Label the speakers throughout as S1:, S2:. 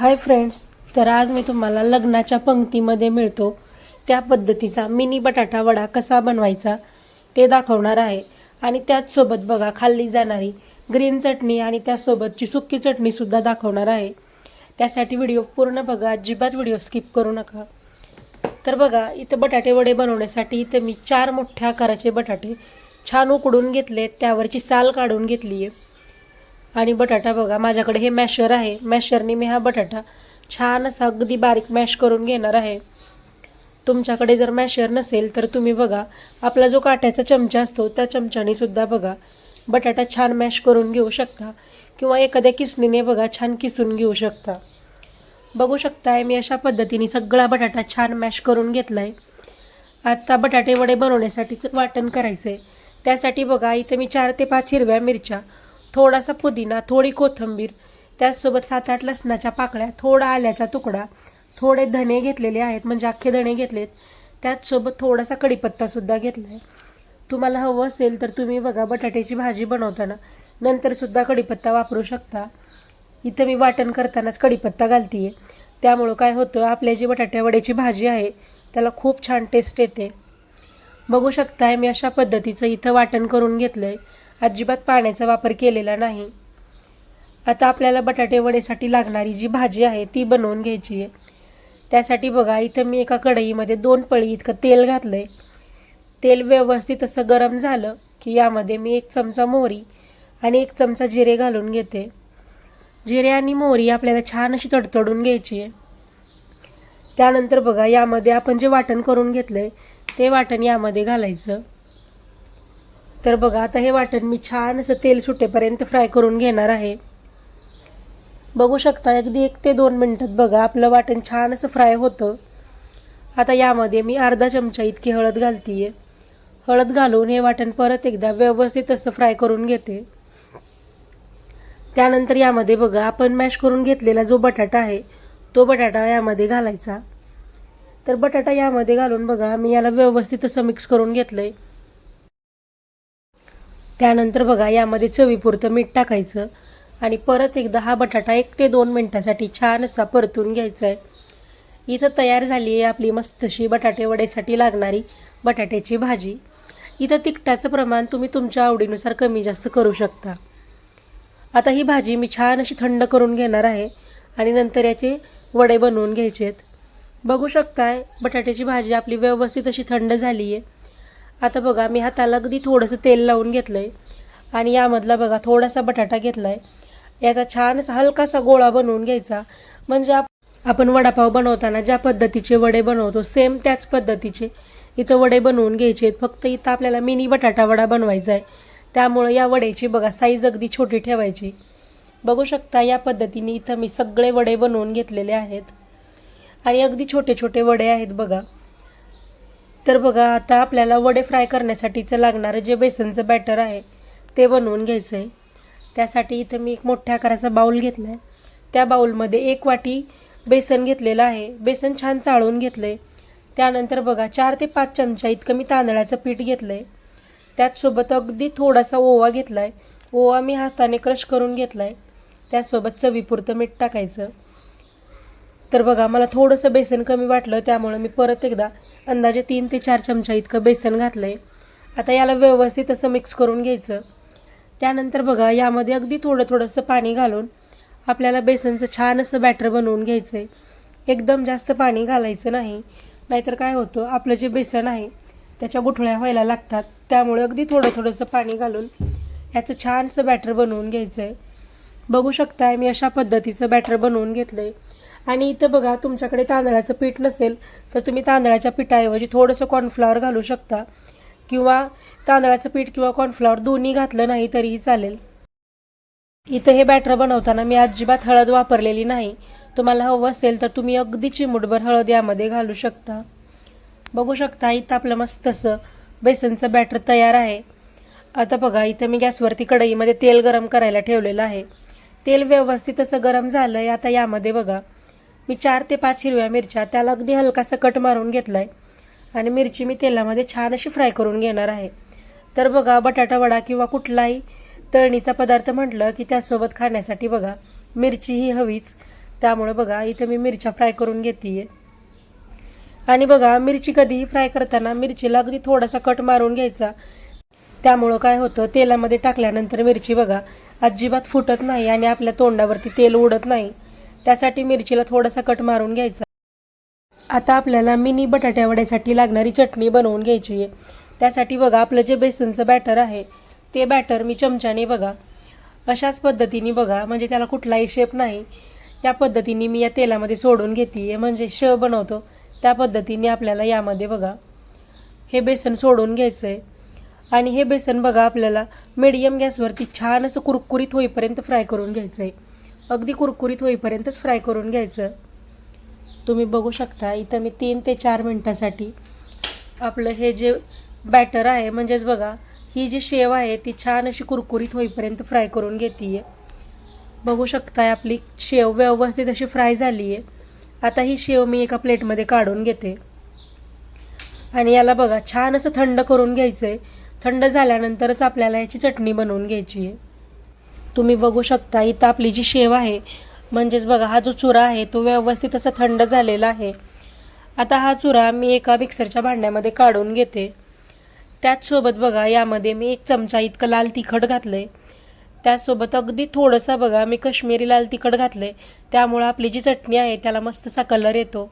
S1: Hi friends तर आज मी तुम्हाला लग्नाच्या पंक्तीमध्ये मिळतो. त्या पद्धतीचा मिनी बटाटा वडा कसा बनवायचा ते दाखवणार आहे. आणि त्याचसोबत बघा खाल्ली जाणारी ग्रीन चटणी आणि त्यासोबतची सुक्की चटणीसुद्धा दाखवणार आहे. त्यासाठी व्हिडिओ पूर्ण बघा अजिबात व्हिडिओ स्किप करू नका. तर बघा इथं बटाटे वडे बनवण्यासाठी इथं मी चार मोठ्या आकाराचे बटाटे छान उकडून घेतले त्यावरची साल काढून घेतली आहे आणि बटाटा बघा माझ्याकडे हे मॅशर आहे. मॅशरने मी हा बटाटा छान असा अगदी बारीक मॅश करून घेणार आहे. तुमच्याकडे जर मॅशर नसेल तर तुम्ही बघा आपला जो काट्याचा चमचा असतो त्या चमच्याने सुद्धा बघा बटाटा छान मॅश करून घेऊ शकता. किंवा एखाद्या किसणीने बघा छान किसून घेऊ शकता. बघू शकताय मी अशा पद्धतीने सगळा बटाटा छान मॅश करून घेतला आहे आत्ता बटाटे वडे बनवण्यासाठीच वाटण करायचं आहे त्यासाठी बघा इथं मी चार ते पाच हिरव्या मिरच्या थोडासा पुदिना थोडी कोथिंबीर त्याचसोबत सात आठ लसणाच्या पाकळ्या थोडा आल्याचा तुकडा थोडे धणे घेतलेले आहेत म्हणजे अख्खे धणे घेतलेत. त्याचसोबत थोडासा कढीपत्तासुद्धा घेतला आहे तुम्हाला हवं असेल तर तुम्ही बघा बटाट्याची भाजी बनवताना. नंतरसुद्धा कढीपत्ता वापरू शकता. इथं मी वाटण करतानाच कढीपत्ता घालते आहे त्यामुळं काय होतं आपल्या जी बटाट्यावड्याची भाजी आहे त्याला खूप छान टेस्ट येते. बघू शकताय मी अशा पद्धतीचं इथं वाटण करून घेतलं आहे अजिबात पाण्याचा वापर केलेला नाही. आता आपल्याला बटाटे वडेसाठी लागणारी जी भाजी आहे ती बनवून घ्यायची आहे. त्यासाठी बघा इथं मी एका कढईमध्ये दोन पळी इतकं तेल घातलं आहे तेल व्यवस्थित असं गरम झालं की यामध्ये मी एक चमचा मोहरी आणि एक चमचा जिरे घालून घेते. जिरे आणि मोहरी आपल्याला छान अशी तडतडून घ्यायची आहे. त्यानंतर बघा यामध्ये आपण जे वाटण करून घेतलं आहे ते वाटण यामध्ये घालायचं. तर बघा आता हे वाटण मी छान असं तेल सुटेपर्यंत फ्राय करून घेणार आहे. बघू शकता अगदी एक ते दोन मिनटात बघा आपलं वाटण छान असं फ्राय होतं. आता यामध्ये मी अर्धा चमचा इतकी हळद घालते आहे हळद घालून हे वाटण परत एकदा व्यवस्थित असं फ्राय करून घेते. त्यानंतर यामध्ये बघा आपण मॅश करून घेतलेला जो बटाटा आहे तो बटाटा यामध्ये घालायचा. तर बटाटा यामध्ये घालून बघा मी याला व्यवस्थित असं मिक्स करून घेतलं आहे त्यानंतर बघा यामध्ये चवीपुरतं मीठ टाकायचं आणि परत एकदा हा बटाटा एक ते दोन मिनटासाठी छान असा परतून घ्यायचा आहे इथं तयार झाली आहे आपली मस्तशी बटाटे वड्यासाठी लागणारी बटाट्याची भाजी. इथं तिखटाचं प्रमाण तुम्ही तुमच्या आवडीनुसार कमी जास्त करू शकता. आता ही भाजी मी छान अशी थंड करून घेणार आहे आणि नंतर याचे वडे बनवून घ्यायचे आहेत बघू शकताय बटाट्याची भाजी आपली व्यवस्थित अशी थंड झाली आहे आता बघा मी हाताला अगदी थोडंसं तेल लावून घेतलं आहे आणि यामधला बघा थोडासा बटाटा घेतला आहे याचा छान असा हलकासा गोळा बनवून घ्यायचा. म्हणजे आप आपण वडापाव बनवताना ज्या पद्धतीचे वडे बनवतो सेम त्याच पद्धतीचे इथं वडे बनवून घ्यायचे आहेत. फक्त इथं आपल्याला मिनी बटाटा वडा बनवायचा आहे. त्यामुळं या वड्याची बघा साईज अगदी छोटी ठेवायची. बघू शकता या पद्धतीने इथं मी सगळे वडे बनवून घेतलेले आहेत. आणि अगदी छोटे छोटे वडे आहेत बघा. तर बघा आता आपल्याला वडे फ्राय करण्यासाठीचं लागणारं जे बेसनचं बॅटर आहे ते बनवून घ्यायचं आहे त्यासाठी इथं मी एक मोठ्या आकाराचा बाऊल घेतला आहे त्या बाऊलमध्ये एक वाटी बेसन घेतलेलं आहे. बेसन छान चाळून घेतलं आहे त्यानंतर बघा चार ते पाच चमचा इतकं मी तांदळाचं पीठ घेतलं आहे त्याचसोबत अगदी थोडासा ओवा घेतला आहे ओवा मी हाताने क्रश करून घेतला आहे त्याचसोबत चवीपुरतं मीठ टाकायचं. तर बघा मला थोडंसं बेसन कमी वाटलं त्यामुळं मी परत एकदा अंदाजे तीन ते चार चमचा इतकं बेसन घातलं आहे आता याला व्यवस्थित असं मिक्स करून घ्यायचं. त्यानंतर बघा यामध्ये अगदी थोडं थोडंसं पाणी घालून आपल्याला बेसनचं छान असं बॅटर बनवून घ्यायचं आहे एकदम जास्त पाणी घालायचं नाही. नाहीतर काय होतं आपलं जे बेसन आहे त्याच्या गुठळ्या व्हायला लागतात. त्यामुळे अगदी थोडं थोडंसं पाणी घालून याचं छानसं बॅटर बनवून घ्यायचं आहे बघू शकताय मी अशा पद्धतीचं बॅटर बनवून घेतलं आहे आणि इथं बघा तुमच्याकडे तांदळाचं पीठ नसेल तर तुम्ही तांदळाच्या पिठाऐवजी थोडंसं कॉर्नफ्लॉवर घालू शकता. किंवा तांदळाचं पीठ किंवा कॉर्नफ्लॉवर दोन्ही घातलं नाही तरीही चालेल. इथं हे बॅटर बनवताना मी अजिबात हळद वापरलेली नाही. तुम्हाला हवं असेल तर तुम्ही अगदी चिमूटभर हळद यामध्ये घालू शकता. बघू शकता इथं आपलं मस्तसं बेसनचं बॅटर तयार आहे. आता बघा इथं मी गॅसवरती कढईमध्ये तेल गरम करायला ठेवलेलं आहे. तेल व्यवस्थित असं गरम झालं आहे आता यामध्ये बघा. मी चार ते पाच हिरव्या मिरच्या त्याला अगदी हलकासा कट मारून घेतला आहे आणि मिरची मी तेलामध्ये छान अशी फ्राय करून घेणार आहे. तर बघा बटाटा वडा किंवा कुठलाही तळणीचा पदार्थ म्हटलं की त्यासोबत खाण्यासाठी बघा मिरची ही हवीच. त्यामुळे बघा इथं मी मिरच्या फ्राय करून घेते आणि बघा मिरची कधीही फ्राय करताना मिरचीला अगदी थोडासा कट मारून घ्यायचा. त्यामुळं काय होतं तेलामध्ये टाकल्यानंतर मिरची बघा अजिबात फुटत नाही आणि आपल्या तोंडावरती तेल उडत नाही. त्यासाठी मिरचीला थोडासा कट मारून घ्यायचा. आता आपल्याला मिनी बटाट्यावड्यासाठी लागणारी चटणी बनवून घ्यायची आहे. त्यासाठी बघा आपलं जे बेसनचं बॅटर आहे ते बॅटर मी चमच्याने बघा अशाच पद्धतीने बघा म्हणजे त्याला कुठलाही शेप नाही. या पद्धतीने मी या तेलामध्ये सोडून घेते आहे म्हणजे श बनवतो. त्या पद्धतीने आपल्याला यामध्ये बघा हे बेसन सोडून घ्यायचं आहे आणि हे बेसन बघा आपल्याला मीडियम गॅसवरती छान असं कुरकुरीत होईपर्यंत फ्राय करून घ्यायचं आहे अगदी कुरकुरीत होईपर्यंतच फ्राय करून घ्यायचं. तुम्ही बघू शकता इथं मी तीन ते चार मिनटासाठी आपलं हे जे बॅटर आहे म्हणजेच बघा ही जी शेव आहे ती छान अशी कुरकुरीत होईपर्यंत फ्राय करून घेते आहे बघू शकताय आपली शेव व्यवस्थित अशी फ्राय झाली आहे आता ही शेव मी एका प्लेटमध्ये काढून घेते. आणि याला बघा छान असं थंड करून घ्यायचं आहे थंड झाल्यानंतरच आपल्याला याची चटणी बनवून घ्यायची आहे तुम्ही बघू शकता इथं आपली जी शेव आहे म्हणजेच बघा हा जो चुरा आहे तो व्यवस्थित असा थंड झालेला आहे. आता हा चुरा मी एका मिक्सरच्या भांड्यामध्ये काढून घेते. त्याचसोबत बघा यामध्ये मी एक चमचा इतकं लाल तिखट घातलं आहे त्याचसोबत अगदी थोडंसं बघा मी कश्मीरी लाल तिखट घातलं आहे त्यामुळं आपली जी चटणी आहे त्याला मस्तसा कलर येतो.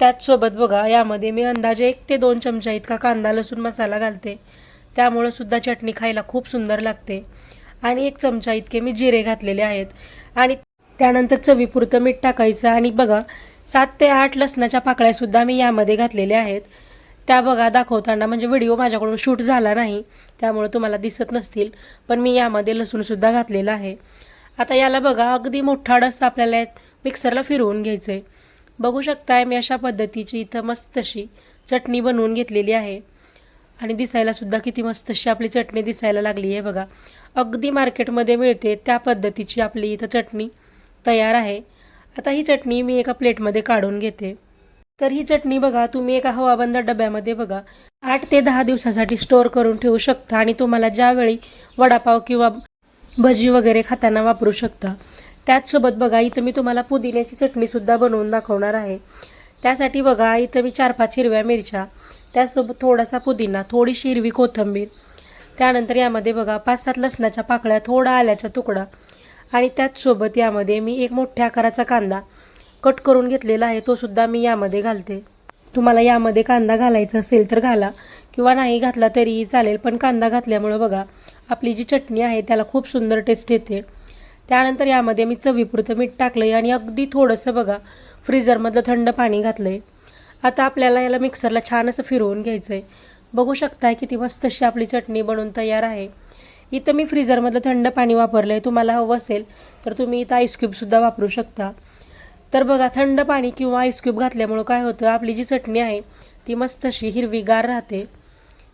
S1: त्याचसोबत बघा यामध्ये मी अंदाजे एक ते दोन चमचा इतका कांदा लसूण मसाला घालते. त्यामुळं सुद्धा चटणी खायला खूप सुंदर लागते. आणि एक चमचा इतके मी जिरे घातलेले आहेत. आणि त्यानंतर चवीपुरतं मीठ टाकायचं. आणि बघा सात ते आठ लसणाच्या पाकळ्यासुद्धा मी यामध्ये घातलेल्या आहेत. त्या बघा दाखवताना म्हणजे व्हिडिओ माझ्याकडून शूट झाला नाही त्यामुळे तुम्हाला दिसत नसतील पण मी यामध्ये लसूणसुद्धा घातलेला आहे. आता याला बघा अगदी मोठा डस आपल्याला मिक्सरला फिरवून घ्यायचं आहे बघू शकताय मी अशा पद्धतीची इथं मस्त अशी चटणी बनवून घेतलेली आहे. आणि दिसायलासुद्धा किती मस्त अशी आपली चटणी दिसायला लागली आहे बघा. अगदी मार्केटमध्ये मिळते त्या पद्धतीची आपली इथं चटणी तयार आहे. आता ही चटणी मी एका प्लेटमध्ये काढून घेते. तर ही चटणी बघा तुम्ही एका हवाबंद डब्यामध्ये बघा आठ ते दहा दिवसासाठी स्टोअर करून ठेवू शकता आणि तुम्हाला ज्यावेळी वडापाव किंवा भजी वगैरे खाताना वापरू शकता. त्याचसोबत बघा इथं मी तुम्हाला पुदिन्याची चटणीसुद्धा बनवून दाखवणार आहे. त्यासाठी बघा इथं मी चार पाच हिरव्या मिरच्या त्यासोबत थोडासा पुदिना थोडीशी हिरवी कोथिंबीर त्यानंतर यामध्ये बघा पाच सात लसणाच्या पाकळ्या थोडा आल्याचा तुकडा आणि त्याचसोबत यामध्ये मी एक मोठ्या आकाराचा कांदा कट करून घेतलेला आहे तो सुद्धा मी यामध्ये घालते. तुम्हाला यामध्ये कांदा घालायचा असेल तर घाला किंवा नाही घातला तरीही चालेल पण कांदा घातल्यामुळं बघा आपली जी चटणी आहे त्याला खूप सुंदर टेस्ट येते. त्यानंतर यामध्ये मी चवीपुरतं मीठ टाकलं आहे आणि अगदी थोडंसं बघा फ्रीझरमधलं थंड पाणी घातलं आहे आता आपल्याला याला मिक्सरला छान असं फिरवून घ्यायचं आहे बघू शकताय किती मस्त अशी आपली चटणी बनवून तयार आहे. इथं मी फ्रीजरमधलं थंड पाणी वापरलं आहे तुम्हाला हवं असेल तर तुम्ही इथं आईस्क्यूबसुद्धा वापरू शकता. तर बघा थंड पाणी किंवा आईस्क्यूब घातल्यामुळं काय होतं आपली जी चटणी आहे ती मस्त अशी हिरवीगार राहते.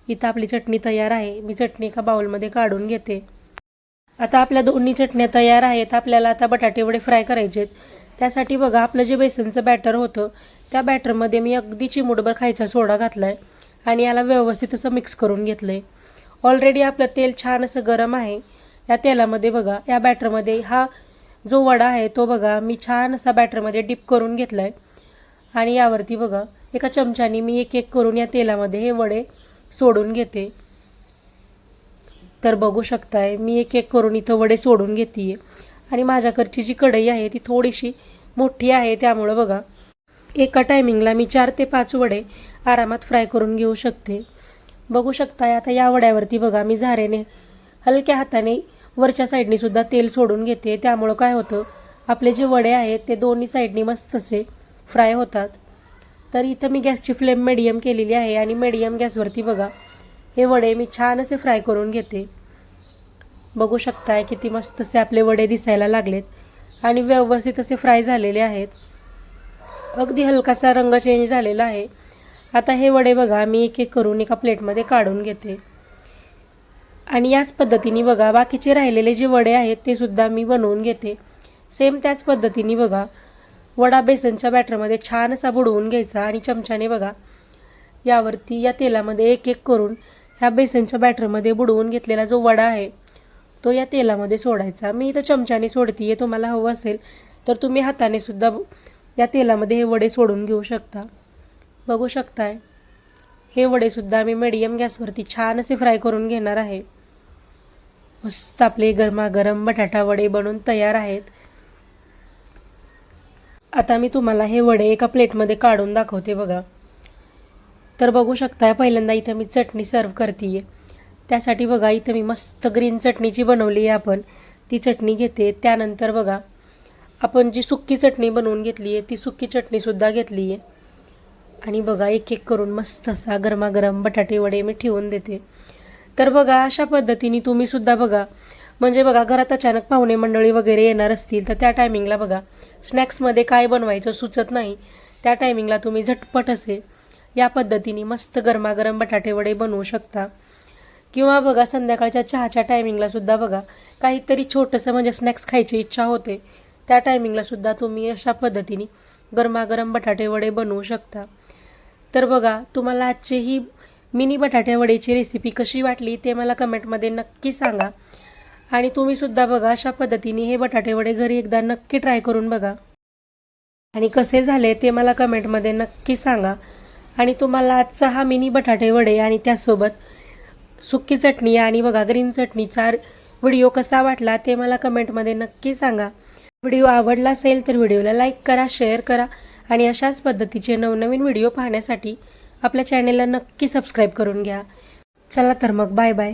S1: इथं आपली चटणी तयार आहे मी चटणी एका बाउलमध्ये काढून घेते. आता आपल्या दोन्ही चटण्या तयार आहेत आपल्याला आता बटाटे वडे फ्राय करायचे आहेत त्यासाठी बघा आपलं जे बेसनचं बॅटर होतं त्या बॅटरमध्ये मी अगदी चिमूटभर खायचा सोडा घातला आहे आणि याला व्यवस्थित असं मिक्स करून घेतलं आहे ऑलरेडी आपलं तेल छान असं गरम आहे. या तेलामध्ये बघा या बॅटरमध्ये हा जो वडा आहे तो बघा मी छान असा बॅटरमध्ये डिप करून घेतला आहे आणि यावरती बघा एका चमच्याने मी एक एक करून या तेलामध्ये हे वडे सोडून घेते. तर बघू शकताय मी एक एक करून इथं वडे सोडून घेते आहे आणि माझ्याकडची जी कढई आहे ती थोडीशी मोठी आहे त्यामुळं बघा एका टायमिंगला मी चार ते पाच वडे आरामात फ्राय करून घेऊ शकते. बघू शकताय आता या वड्यावरती बघा मी झारेने हलक्या हाताने वरच्या साईडनीसुद्धा तेल सोडून घेते. त्यामुळं काय होतं आपले जे वडे आहेत ते दोन्ही साईडनी मस्त असे फ्राय होतात. तर इथं मी गॅसची फ्लेम मिडियम केलेली आहे आणि मिडियम गॅसवरती बघा हे वडे मी छान असे फ्राय करून घेते. बघू शकताय किती मस्त असे आपले वडे दिसायला लागलेत आणि व्यवस्थित असे फ्राय झालेले आहेत. अगदी हलकासा रंग चेंज झालेला आहे. आता हे वडे बघा मी एक एक करून एका प्लेटमध्ये काढून घेते. आणि याच पद्धतीने बघा बाकीचे राहिलेले जे वडे आहेत ते सुद्धा मी बनवून घेते. सेम त्याच पद्धतीने बघा वडा बेसनच्या बॅटरमध्ये छान असा बुडवून घ्यायचा आणि चमच्याने बघा यावरती या तेलामध्ये एक एक करून ह्या बेसनच्या बॅटरमध्ये बुडवून घेतलेला जो वडा आहे तो या तेलामध्ये सोडायचा. मी इथं चमच्याने सोडते आहे तुम्हाला हवं असेल तर तुम्ही हाताने सुद्धा या तेलामध्ये हे वडे सोडून घेऊ शकता. बघू शकताय. हे वडेसुद्धा मी मीडियम गॅसवरती छान असे फ्राय करून घेणार आहे. मस्त आपले गरमागरम बटाटा वडे बनून तयार आहेत. आता मी तुम्हाला हे वडे एका प्लेटमध्ये काढून दाखवते बघा. तर बघू शकताय पहिल्यांदा इथं मी चटणी सर्व करते त्यासाठी बघा इथं मी मस्त ग्रीन चटणीची बनवली आहे आपण. ती चटणी घेते. त्यानंतर बघा आपण जी सुक्की चटणी बनवून घेतली आहे ती सुक्की चटणीसुद्धा घेतली आहे आणि बघा एक एक करून मस्त असा गरमागरम बटाटे वडे मी ठेवून देते. तर बघा अशा पद्धतीने तुम्हीसुद्धा बघा. म्हणजे बघा घरात अचानक पाहुणे मंडळी वगैरे येणार असतील तर त्या टायमिंगला बघा. स्नॅक्समध्ये काय बनवायचं सुचत नाही. त्या टायमिंगला तुम्ही झटपट असे या पद्धतीने मस्त गरमागरम बटाटे वडे बनवू शकता. किंवा बघा संध्याकाळच्या चहाच्या टायमिंगलासुद्धा बघा. काहीतरी छोटंसं म्हणजे स्नॅक्स खायची इच्छा होते. त्या टायमिंगलासुद्धा तुम्ही अशा पद्धतीने गरमागरम बटाटे वडे बनवू शकता. तर बघा तुम्हाला आजची ही मिनी बटाटे वडेची रेसिपी कशी वाटली ते मला कमेंटमध्ये नक्की सांगा. आणि तुम्हीसुद्धा बघा अशा पद्धतीने हे बटाटे वडे घरी एकदा नक्की ट्राय करून बघा. आणि कसे झाले ते मला कमेंटमध्ये नक्की सांगा. आणि तुम्हाला आजचा हा मिनी बटाटे वडे आणि त्यासोबत सुकी चटणी आणि बघा ग्रीन चटणीचा व्हिडिओ कसा वाटला ते मला कमेंटमध्ये नक्की सांगा. व्हिडिओ आवडला असेल तर व्हिडिओला लाईक करा शेअर करा. आणि अशाच पद्धतीचे नवनवीन व्हिडिओ पाहण्यासाठी आपल्या चॅनेलला नक्की सबस्क्राईब करून घ्या. चला तर मग बाय बाय